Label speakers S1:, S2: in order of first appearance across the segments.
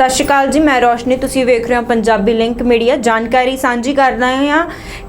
S1: ਸਤਿ ਸ਼੍ਰੀ ਅਕਾਲ ਜੀ, ਮੈਂ ਰੋਸ਼ਨੀ, ਤੁਸੀਂ ਵੇਖ ਰਹੇ ਹੋ ਪੰਜਾਬੀ ਲਿੰਕ ਮੀਡੀਆ। ਜਾਣਕਾਰੀ ਸਾਂਝੀ ਕਰ ਰਹੇ ਹਾਂ।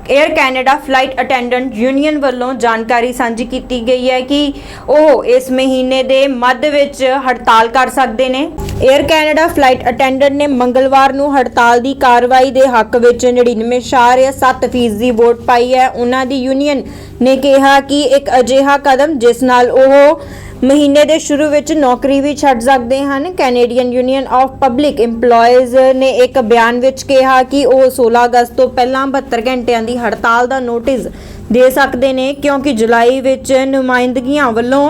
S1: Air Canada flight attendant union ਵੱਲੋਂ ਜਾਣਕਾਰੀ ਸਾਂਝੀ ਕੀਤੀ ਗਈ ਹੈ ਕਿ ਉਹ ਇਸ ਮਹੀਨੇ ਦੇ ਮੱਧ ਵਿੱਚ ਹੜਤਾਲ ਕਰ ਸਕਦੇ ਨੇ। 에ਅਰ ਕੈਨੇਡਾ ਫਲਾਈਟ ਅਟੈਂਡੈਂਟ ਨੇ ਮੰਗਲਵਾਰ ਨੂੰ ਹੜਤਾਲ ਦੀ ਕਾਰਵਾਈ ਦੇ ਹੱਕ ਵਿੱਚ 99.7% ਫੀਸਦੀ ਵੋਟ ਪਾਈ ਹੈ। ਉਹਨਾਂ ਦੀ ਯੂਨੀਅਨ ਨੇ ਕਿਹਾ ਕਿ ਇੱਕ ਅਜਿਹਾ ਕਦਮ ਜਿਸ ਨਾਲ ਉਹ ਮਹੀਨੇ ਦੇ ਸ਼ੁਰੂ ਵਿੱਚ ਨੌਕਰੀ ਵੀ ਛੱਡ ਸਕਦੇ ਹਨ। Canadian union of public EMPLOYEES ਨੇ ਇੱਕ ਬਿਆਨ ਵਿੱਚ ਕਿਹਾ ਕਿ ਉਹ 16 ਅਗਸਤ ਤੋਂ ਪਹਿਲਾਂ 72 ਘੰਟਿਆਂ ਦੀ ਹੜਤਾਲ ਦਾ ਨੋਟਿਸ ਦੇ ਸਕਦੇ ਨੇ, ਕਿਉਂਕਿ ਜੁਲਾਈ ਵਿੱਚ ਨੁਮਾਇੰਦਗੀਆਂ ਵੱਲੋਂ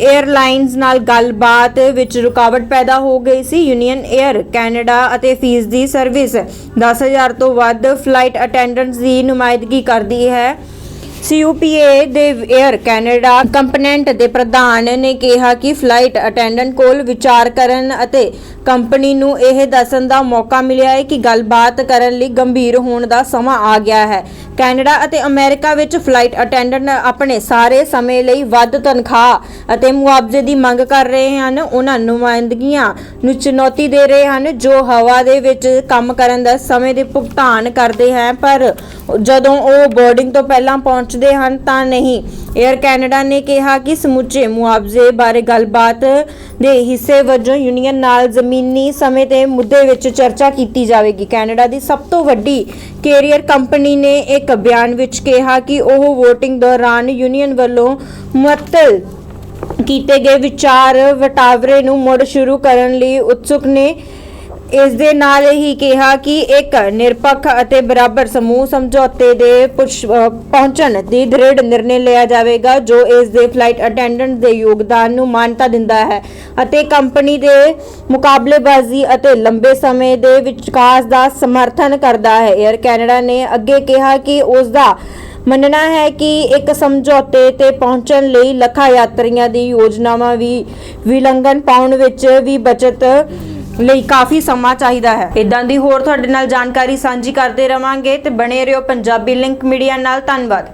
S1: 에ਅਰਲਾਈਨਸ ਨਾਲ ਗੱਲਬਾਤ ਵਿੱਚ ਰੁਕਾਵਟ ਪੈਦਾ ਹੋ ਗਈ ਸੀ। ਯੂਨੀਅਨ 에ਅਰ ਕੈਨੇਡਾ ਅਤੇ ਫੀਸ ਦੀ ਸਰਵਿਸ 10000 ਤੋਂ ਵੱਧ ਫਲਾਈਟ ਅਟੈਂਡੈਂਟਸ ਦੀ ਨੁਮਾਇੰਦਗੀ ਕਰਦੀ ਹੈ। CUPA ਦੇ 에ਅਰ ਕੈਨੇਡਾ ਕੰਪੋਨੈਂਟ ਦੇ ਪ੍ਰਧਾਨ ਨੇ ਕਿਹਾ ਕਿ ਫਲਾਈਟ ਅਟੈਂਡੈਂਟ ਕੋਲ ਵਿਚਾਰ ਕਰਨ ਅਤੇ ਕੰਪਨੀ ਨੂੰ ਇਹ ਦੱਸਣ ਦਾ ਮੌਕਾ ਮਿਲਿਆ ਹੈ ਕਿ ਗੱਲਬਾਤ ਕਰਨ ਲਈ ਗੰਭੀਰ ਹੋਣ ਦਾ ਸਮਾਂ ਆ ਗਿਆ ਹੈ। ਕੈਨੇਡਾ ਅਤੇ ਅਮਰੀਕਾ ਵਿੱਚ ਫਲਾਈਟ ਅਟੈਂਡੈਂਟ ਆਪਣੇ ਸਾਰੇ ਸਮੇਂ ਲਈ ਵੱਧ ਤਨਖਾਹ ਅਤੇ ਮੁਆਵਜ਼ੇ ਦੀ ਮੰਗ ਕਰ ਰਹੇ ਹਨ। ਉਹਨਾਂ ਨੁਮਾਇੰਦਗੀਆਂ ਨੂੰ ਚੁਣੌਤੀ ਦੇ ਰਹੇ ਹਨ, ਜੋ ਹਵਾ ਦੇ ਵਿੱਚ ਕੰਮ ਕਰਨ ਦਾ ਸਮੇਂ ਦੇ ਭੁਗਤਾਨ ਕਰਦੇ ਹਨ ਪਰ ਜਦੋਂ ਉਹ ਬੋਰਡਿੰਗ ਤੋਂ ਪਹਿਲਾਂ ਪਹੁੰਚਦੇ ਹਨ, ਤਾਂ ਨਹੀਂ। 에ਅਰ ਕੈਨੇਡਾ ਨੇ ਕਿਹਾ ਕਿ ਸਮੁੱਚੇ ਮੁਆਵਜ਼ੇ ਬਾਰੇ ਗੱਲਬਾਤ ਦੇ ਹਿੱਸੇ ਵਜੋਂ ਯੂਨੀਅਨ ਨਾਲ ਜ਼ਮੀਨੀ ਸਮੇਂ ਤੇ ਮੁੱਦੇ ਵਿੱਚ ਚਰਚਾ ਕੀਤੀ ਜਾਵੇਗੀ। ਕੈਨੇਡਾ ਦੀ ਸਭ ਤੋਂ ਵੱਡੀ ਕੈਰੀਅਰ ਕੰਪਨੀ ਨੇ ਇੱਕ ਬਿਆਨ ਵਿੱਚ ਕਿਹਾ ਕਿ ਉਹ VOTING ਦੌਰਾਨ ਯੂਨੀਅਨ ਵੱਲੋਂ ਮੁਅੱਤਲ ਕੀਤੇ ਗਏ ਵਿਚਾਰ ਵਟਾਵਰੇ ਨੂੰ ਮੁੜ ਸ਼ੁਰੂ ਕਰਨ ਲਈ ਉਤਸੁਕ ਨੇ। ਇਸ ਦੇ ਨਾਲ ਹੀ ਕਿਹਾ ਕਿ ਇੱਕ ਨਿਰਪੱਖ ਅਤੇ ਬਰਾਬਰ ਸਮੂਹ ਸਮਝੌਤੇ ਦੇ ਪਹੁੰਚਣ ਦੀ ਦ੍ਰਿੜ ਨਿਰਣੇ ਲਿਆ ਜਾਵੇਗਾ, ਜੋ ਇਸ ਦੇ ਫਲਾਈਟ ਅਟੈਂਡੈਂਟ ਦੇ ਯੋਗਦਾਨ ਨੂੰ ਮਾਨਤਾ ਦਿੰਦਾ ਹੈ ਅਤੇ ਕੰਪਨੀ ਦੇ ਮੁਕਾਬਲੇਬਾਜ਼ੀ ਅਤੇ ਲੰਬੇ ਸਮੇਂ ਦੇ ਵਿਕਾਸ ਦਾ ਸਮਰਥਨ ਕਰਦਾ ਹੈ। 에ਅਰ ਕੈਨੇਡਾ ਨੇ ਅੱਗੇ ਕਿਹਾ ਕਿ ਉਸ ਦਾ ਮੰਨਣਾ ਹੈ ਕਿ ਇੱਕ ਸਮਝੌਤੇ ਤੇ ਪਹੁੰਚਣ ਲਈ ਲੱਖਾਂ ਯਾਤਰੀਆਂ ਦੀ ਯੋਜਨਾਵਾਂ ਵੀ ਵਿਲੰਘਣ ਪਾਉਣ ਵਿੱਚ ਵੀ ਬਚਤ ਲਈ ਕਾਫੀ ਸਮਾਂ ਚਾਹੀਦਾ ਹੈ। ਇਦਾਂ ਦੀ ਹੋਰ ਤੁਹਾਡੇ ਨਾਲ ਜਾਣਕਾਰੀ ਸਾਂਝੀ ਕਰਦੇ ਰਵਾਂਗੇ ਤੇ ਬਣੇ ਰਹੋ ਪੰਜਾਬੀ ਲਿੰਕ ਮੀਡੀਆ ਨਾਲ। ਧੰਨਵਾਦ।